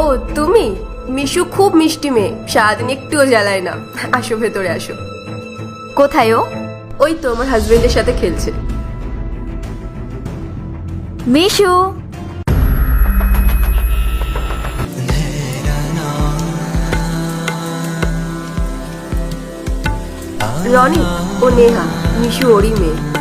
ও তুমি? মিশু খুব মিষ্টি মেয়ে। সারাদিন একটুও জ্বালায় না। আসো ভেতরে আসো। কোথায় ও? ওই তো আমার হাজবেন্ডের সাথে খেলছে। মিশু? রনি ও নেহা মিশু ওরই মেয়ে।